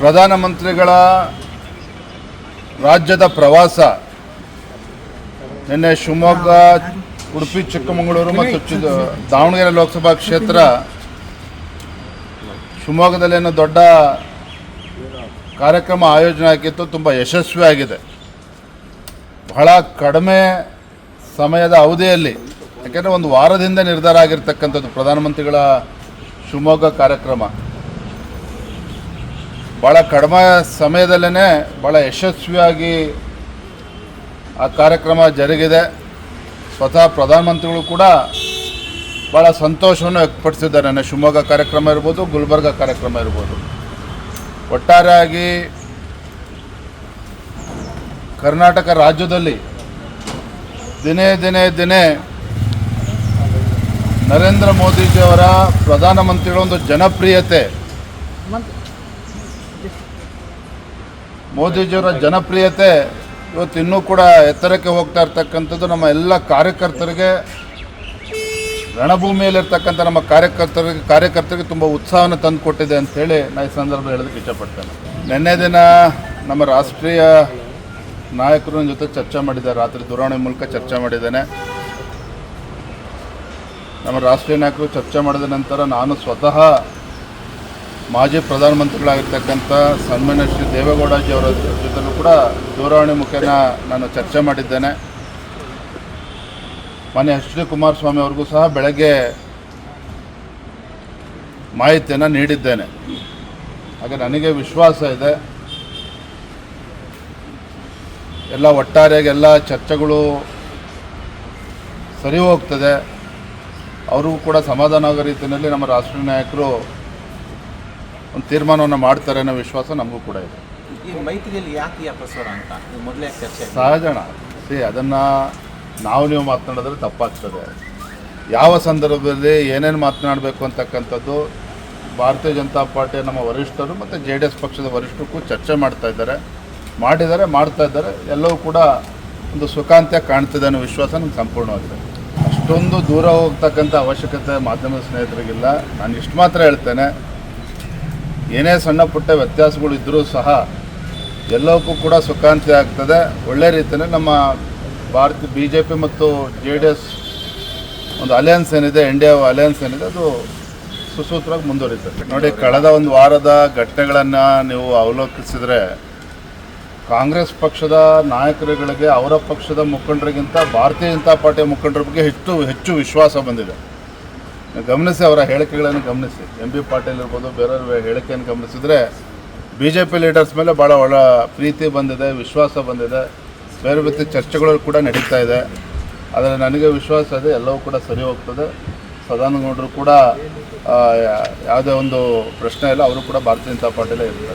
ಪ್ರಧಾನಮಂತ್ರಿಗಳ ರಾಜ್ಯದ ಪ್ರವಾಸ. ನಿನ್ನೆ ಶಿವಮೊಗ್ಗ, ಉಡುಪಿ, ಚಿಕ್ಕಮಗಳೂರು ಮತ್ತು ದಾವಣಗೆರೆ ಲೋಕಸಭಾ ಕ್ಷೇತ್ರ ಶಿವಮೊಗ್ಗದಲ್ಲೇನು ದೊಡ್ಡ ಕಾರ್ಯಕ್ರಮ ಆಯೋಜನೆ ಆಗಿತ್ತು. ತುಂಬ ಯಶಸ್ವಿಯಾಗಿದೆ. ಬಹಳ ಕಡಿಮೆ ಸಮಯದ ಅವಧಿಯಲ್ಲಿ, ಯಾಕೆಂದರೆ ಒಂದು ವಾರದಿಂದ ನಿರ್ಧಾರ ಆಗಿರ್ತಕ್ಕಂಥದ್ದು ಪ್ರಧಾನಮಂತ್ರಿಗಳ ಶಿವಮೊಗ್ಗ ಕಾರ್ಯಕ್ರಮ. ಭಾಳ ಕಡಿಮೆ ಸಮಯದಲ್ಲೇ ಭಾಳ ಯಶಸ್ವಿಯಾಗಿ ಆ ಕಾರ್ಯಕ್ರಮ ಜರುಗಿದೆ. ಸ್ವತಃ ಪ್ರಧಾನಮಂತ್ರಿಗಳು ಕೂಡ ಭಾಳ ಸಂತೋಷವನ್ನು ವ್ಯಕ್ತಪಡಿಸಿದ್ದಾರೆ. ನನ್ನ ಶಿವಮೊಗ್ಗ ಕಾರ್ಯಕ್ರಮ ಇರ್ಬೋದು, ಗುಲ್ಬರ್ಗ ಕಾರ್ಯಕ್ರಮ ಇರ್ಬೋದು. ಒಟ್ಟಾರೆಯಾಗಿ ಕರ್ನಾಟಕ ರಾಜ್ಯದಲ್ಲಿ ದಿನೇ ದಿನೇ ದಿನೇ ನರೇಂದ್ರ ಮೋದಿಜಿಯವರ ಪ್ರಧಾನಮಂತ್ರಿಗಳ ಒಂದು ಜನಪ್ರಿಯತೆ ಮೋದಿಜಿಯವರ ಜನಪ್ರಿಯತೆ ಇವತ್ತು ಇನ್ನೂ ಕೂಡ ಎತ್ತರಕ್ಕೆ ಹೋಗ್ತಾ ಇರ್ತಕ್ಕಂಥದ್ದು ನಮ್ಮ ಎಲ್ಲ ಕಾರ್ಯಕರ್ತರಿಗೆ, ರಣಭೂಮಿಯಲ್ಲಿರ್ತಕ್ಕಂಥ ನಮ್ಮ ಕಾರ್ಯಕರ್ತರಿಗೆ ಕಾರ್ಯಕರ್ತರಿಗೆ ತುಂಬ ಉತ್ಸಾಹವನ್ನು ತಂದು ಕೊಟ್ಟಿದೆ ಅಂಥೇಳಿ ನಾನು ಈ ಸಂದರ್ಭ ಹೇಳೋದಕ್ಕೆ ಇಷ್ಟಪಡ್ತೇನೆ. ನಿನ್ನೆ ದಿನ ನಮ್ಮ ರಾಷ್ಟ್ರೀಯ ನಾಯಕರ ಜೊತೆ ಚರ್ಚೆ ಮಾಡಿದ್ದಾರೆ. ರಾತ್ರಿ ದೂರವಾಣಿ ಮೂಲಕ ಚರ್ಚೆ ಮಾಡಿದ್ದೇನೆ. ನಮ್ಮ ರಾಷ್ಟ್ರೀಯ ನಾಯಕರು ಚರ್ಚೆ ಮಾಡಿದ ನಂತರ ನಾನು ಸ್ವತಃ ಮಾಜಿ ಪ್ರಧಾನಮಂತ್ರಿಗಳಾಗಿರ್ತಕ್ಕಂಥ ಸನ್ಮಾನ್ಯ ಶ್ರೀ ದೇವೇಗೌಡಜಿ ಅವರ ಜೊತೆಲೂ ಕೂಡ ದೂರವಾಣಿ ಮುಖೇನ ನಾನು ಚರ್ಚೆ ಮಾಡಿದ್ದೇನೆ. ಮಾನ್ಯ ಎಚ್ ಡಿ ಕುಮಾರಸ್ವಾಮಿ ಅವ್ರಿಗೂ ಸಹ ಬೆಳಗ್ಗೆ ಮಾಹಿತಿಯನ್ನು ನೀಡಿದ್ದೇನೆ. ಹಾಗೆ ನನಗೆ ವಿಶ್ವಾಸ ಇದೆ. ಎಲ್ಲ ಒಟ್ಟಾರೆಯಾಗಿ ಎಲ್ಲ ಚರ್ಚೆಗಳು ಸರಿ ಹೋಗ್ತದೆ. ಅವ್ರಿಗೂ ಕೂಡ ಸಮಾಧಾನ ಆಗೋ ರೀತಿಯಲ್ಲಿ ನಮ್ಮ ರಾಷ್ಟ್ರೀಯ ನಾಯಕರು ಒಂದು ತೀರ್ಮಾನವನ್ನು ಮಾಡ್ತಾರೆ ಅನ್ನೋ ವಿಶ್ವಾಸ ನಮಗೂ ಕೂಡ ಇದೆ. ಈ ಮೈತ್ರಿಯಲ್ಲಿ ಯಾಕೆ ಈ ಅಪಸ್ವರ ಅಂತ? ನೀವು ಮೊದಲೇ ಚರ್ಚೆ ಆಗಿದೆ. ಸಹಜಣ ಸಿ ಅದನ್ನು ನಾವು ನೀವು ಮಾತನಾಡಿದ್ರೆ ತಪ್ಪಾಗ್ತದೆ. ಯಾವ ಸಂದರ್ಭದಲ್ಲಿ ಏನೇನು ಮಾತನಾಡಬೇಕು ಅಂತಕ್ಕಂಥದ್ದು ಭಾರತೀಯ ಜನತಾ ಪಾರ್ಟಿಯ ನಮ್ಮ ವರಿಷ್ಠರು ಮತ್ತು ಜೆ ಡಿ ಎಸ್ ಪಕ್ಷದ ವರಿಷ್ಠಕ್ಕೂ ಚರ್ಚೆ ಮಾಡ್ತಾ ಇದ್ದಾರೆ. ಮಾಡಿದ್ದಾರೆ ಮಾಡ್ತಾ ಇದ್ದಾರೆ. ಎಲ್ಲವೂ ಕೂಡ ಒಂದು ಸುಖಾಂತ್ಯ ಕಾಣ್ತಿದೆ ಅನ್ನೋ ವಿಶ್ವಾಸ ನಮ್ಗೆ ಸಂಪೂರ್ಣವಾಗಿದೆ. ಅಷ್ಟೊಂದು ದೂರ ಹೋಗ್ತಕ್ಕಂಥ ಅವಶ್ಯಕತೆ ಮಾಧ್ಯಮದ ಸ್ನೇಹಿತರಿಗಿಲ್ಲ. ನಾನು ಇಷ್ಟು ಮಾತ್ರ ಹೇಳ್ತೇನೆ. ಏನೇ ಸಣ್ಣ ಪುಟ್ಟ ವ್ಯತ್ಯಾಸಗಳು ಇದ್ದರೂ ಸಹ ಎಲ್ಲವಕ್ಕೂ ಕೂಡ ಸುಖಾಂತ್ಯ ಆಗ್ತದೆ. ಒಳ್ಳೆ ರೀತಿಯಲ್ಲಿ ನಮ್ಮ ಭಾರತ ಬಿ ಜೆ ಪಿ ಮತ್ತು ಜೆ ಡಿ ಎಸ್ ಒಂದು ಅಲಯನ್ಸ್ ಏನಿದೆ ಇಂಡಿಯಾ ಅಲಯನ್ಸ್ ಏನಿದೆ, ಅದು ಸುಸೂತ್ರವಾಗಿ ಮುಂದುವರಿತದೆ. ನೋಡಿ, ಕಳೆದ ಒಂದು ವಾರದ ಘಟನೆಗಳನ್ನು ನೀವು ಅವಲೋಕಿಸಿದರೆ ಕಾಂಗ್ರೆಸ್ ಪಕ್ಷದ ನಾಯಕರುಗಳಿಗೆ, ಅವರ ಪಕ್ಷದ ಮುಖಂಡರಿಗಿಂತ ಭಾರತೀಯ ಜನತಾ ಪಾರ್ಟಿಯ ಮುಖಂಡರ ಬಗ್ಗೆ ಹೆಚ್ಚು ಹೆಚ್ಚು ವಿಶ್ವಾಸ ಬಂದಿದೆ. ಗಮನಿಸಿ ಅವರ ಹೇಳಿಕೆಗಳನ್ನು ಗಮನಿಸಿ. ಎಂ ಬಿ ಪಾಟೀಲ್ ಇರ್ಬೋದು, ಬೇರೆಯವ್ರ ಹೇಳಿಕೆಯನ್ನು ಗಮನಿಸಿದರೆ ಬಿ ಜೆ ಪಿ ಲೀಡರ್ಸ್ ಮೇಲೆ ಭಾಳ ಒಳ್ಳೆ ಪ್ರೀತಿ ಬಂದಿದೆ, ವಿಶ್ವಾಸ ಬಂದಿದೆ. ಬೇರೆ ಬೇರೆ ಚರ್ಚೆಗಳು ಕೂಡ ನಡೀತಾ ಇದೆ. ಆದರೆ ನನಗೆ ವಿಶ್ವಾಸ ಇದೆ, ಎಲ್ಲವೂ ಕೂಡ ಸರಿ ಹೋಗ್ತದೆ. ಸದಾನಗೌಡರು ಕೂಡ ಯಾವುದೇ ಒಂದು ಪ್ರಶ್ನೆ ಇಲ್ಲ, ಅವರು ಕೂಡ ಭಾರತೀಯ ಜನತಾ ಪಾರ್ಟಿಲೇ ಇರ್ತಾರೆ.